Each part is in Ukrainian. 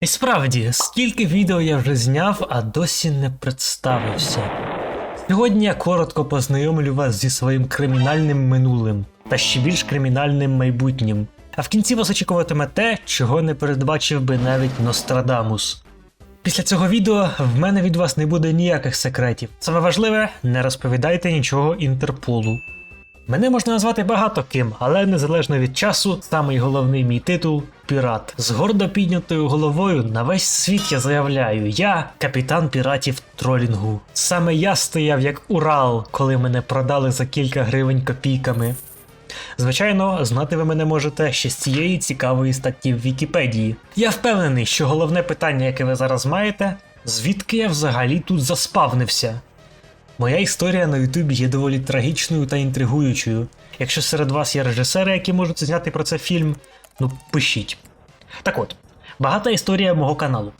І справді, скільки відео я вже зняв, а досі не представився. Сьогодні я коротко познайомлю вас зі своїм кримінальним минулим та ще більш кримінальним майбутнім. А в кінці вас очікуватиме те, чого не передбачив би навіть Нострадамус. Після цього відео в мене від вас не буде ніяких секретів. Саме важливе, не розповідайте нічого Інтерполу. Мене можна назвати багато ким, але незалежно від часу, самий головний мій титул пірат. З гордо піднятою головою на весь світ я заявляю: я капітан піратів тролінгу. Саме я стояв як Урал, коли мене продали за кілька гривень копійками. Звичайно, знати ви мене можете ще з цієї цікавої статті в Вікіпедії. Я впевнений, що головне питання, яке ви зараз маєте, звідки я взагалі тут заспавнився. Моя історія на Ютубі є доволі трагічною та інтригуючою. Якщо серед вас є режисери, які можуть зняти про це фільм, ну пишіть. Так от, багата історія мого каналу.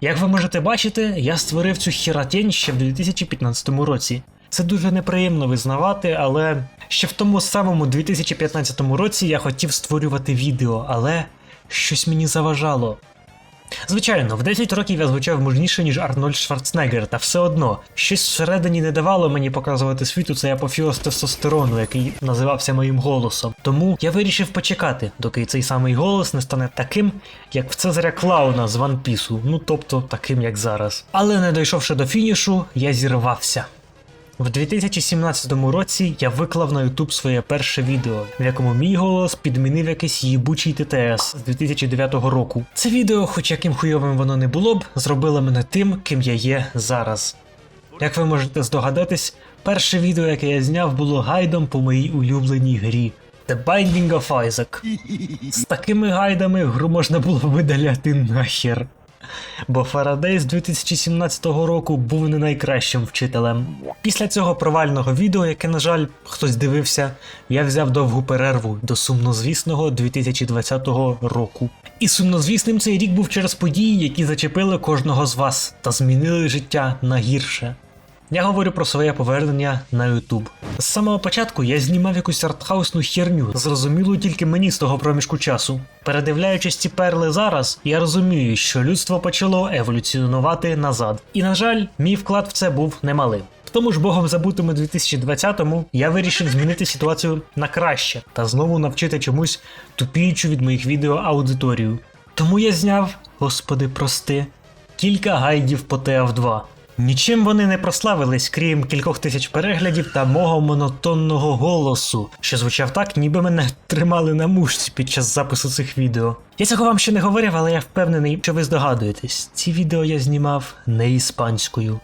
Як ви можете бачити, я створив цю хіротень ще в 2015 році. Це дуже неприємно визнавати, але ще в тому самому 2015 році я хотів створювати відео, але щось мені заважало. Звичайно, в 10 років я звучав мужніше, ніж Арнольд Шварценеггер, та все одно, щось всередині не давало мені показувати світу цей апофіоз тестостерону, який називався моїм голосом. Тому я вирішив почекати, доки цей самий голос не стане таким, як в Цезаря Клауна з Ван Пісу, ну тобто таким, як зараз. Але не дійшовши до фінішу, я зірвався. В 2017 році я виклав на YouTube своє перше відео, в якому мій голос підмінив якийсь їбучий ТТС з 2009 року. Це відео, хоч яким хуйовим воно не було б, зробило мене тим, ким я є зараз. Як ви можете здогадатись, перше відео, яке я зняв, було гайдом по моїй улюбленій грі. The Binding of Isaac. З такими гайдами гру можна було видаляти нахер. Бо Фарадей з 2017 року був не найкращим вчителем. Після цього провального відео, яке, на жаль, хтось дивився, я взяв довгу перерву до сумнозвісного 2020 року. І сумнозвісним цей рік був через події, які зачепили кожного з вас та змінили життя на гірше. Я говорю про своє повернення на YouTube. З самого початку я знімав якусь артхаусну херню, зрозумілу тільки мені з того проміжку часу. Передивляючись ці перли зараз, я розумію, що людство почало еволюціонувати назад. І на жаль, мій вклад в це був немалим. В тому ж богом забутому 2020-му я вирішив змінити ситуацію на краще та знову навчити чомусь тупіючу від моїх відео аудиторію. Тому я зняв, господи, прости, кілька гайдів по TF2. Нічим вони не прославились, крім кількох тисяч переглядів та мого монотонного голосу, що звучав так, ніби мене тримали на мушці під час запису цих відео. Я цього вам ще не говорив, але я впевнений, що ви здогадуєтесь. Ці відео я знімав не іспанською.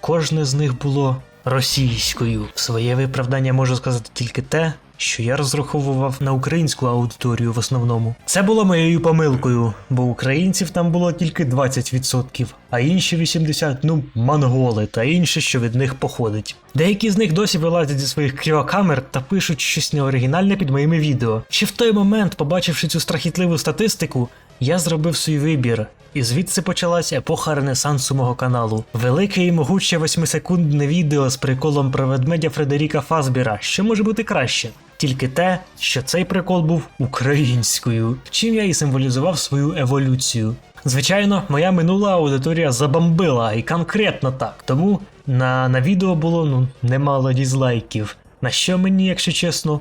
Кожне з них було російською. Своє виправдання можу сказати тільки те, що я розраховував на українську аудиторію в основному. Це було моєю помилкою, бо українців там було тільки 20%, а інші 80% ну монголи та інше, що від них походить. Деякі з них досі вилазять зі своїх кріокамер та пишуть щось неоригінальне під моїми відео. Ще в той момент, побачивши цю страхітливу статистику, я зробив свій вибір. І звідси почалась епоха ренесансу мого каналу. Велике і могуче восьмисекундне відео з приколом про ведмедя Фредеріка Фазбіра, що може бути краще. Тільки те, що цей прикол був українською, чим я і символізував свою еволюцію. Звичайно, моя минула аудиторія забомбила і конкретно так, тому на, на відео було ну немало дізлайків. На що мені, якщо чесно,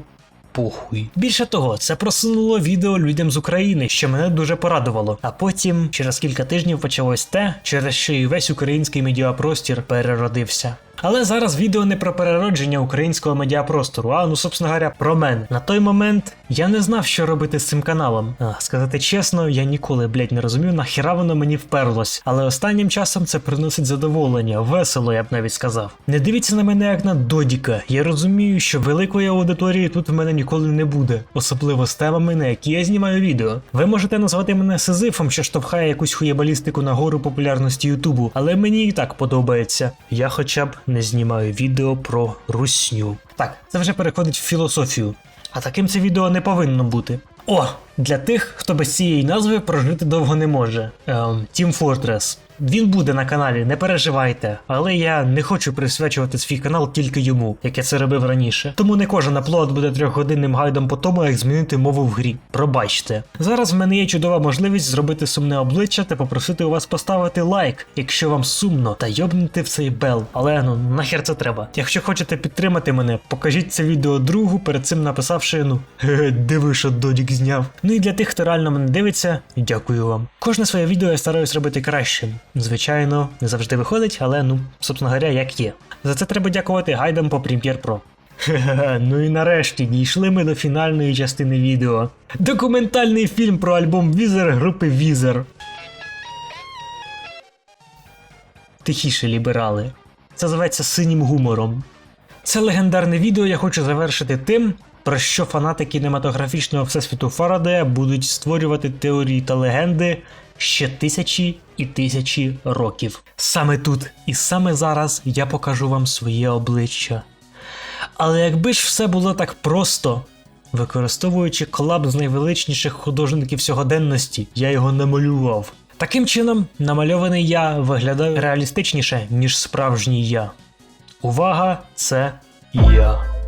похуй. Більше того, це просунуло відео людям з України, що мене дуже порадувало. А потім, через кілька тижнів, почалось те, через що і весь український медіапростір переродився. Але зараз відео не про переродження українського медіапростору, а ну, собственно говоря, про мене. На той момент я не знав, що робити з цим каналом. А, сказати чесно, я ніколи, блять, не розумів, нахіра воно мені вперлось. Але останнім часом це приносить задоволення, весело, я б навіть сказав. Не дивіться на мене як на додіка. Я розумію, що великої аудиторії тут в мене ніколи не буде, особливо з темами, на які я знімаю відео. Ви можете назвати мене Сизифом, що штовхає якусь хуєбалістику на гору популярності Ютубу, але мені і так подобається. Я хоча б не знімаю відео про русню. Так, це вже переходить в філософію. А таким це відео не повинно бути. О, Для тих, хто без цієї назви прожити довго не може. Ем, Team Fortress. Він буде на каналі, не переживайте, але я не хочу присвячувати свій канал тільки йому, як я це робив раніше. Тому не кожен аплод буде трьохгодинним гайдом по тому, як змінити мову в грі. Пробачте. Зараз в мене є чудова можливість зробити сумне обличчя та попросити у вас поставити лайк, якщо вам сумно, та йобнути в цей бел. Але ну нахер це треба. Якщо хочете підтримати мене, покажіть це відео другу, перед цим написавши ну «Хе-хе, диви, що додік зняв. Ну і для тих, хто реально мене дивиться, дякую вам. Кожне своє відео я стараюсь робити кращим. Звичайно, не завжди виходить, але ну, собственно говоря, як є. За це треба дякувати гайдам по Premiere Pro. Ну і нарешті дійшли ми до фінальної частини відео. Документальний фільм про альбом Візер групи Візер. Тихіше ліберали. Це зветься синім гумором. Це легендарне відео я хочу завершити тим, про що фанати кінематографічного всесвіту Фарадея будуть створювати теорії та легенди ще тисячі і тисячі років. Саме тут і саме зараз я покажу вам своє обличчя. Але якби ж все було так просто, використовуючи колаб з найвеличніших художників сьогоденності, я його намалював. Таким чином, намальований я виглядає реалістичніше, ніж справжній я. Увага, це я.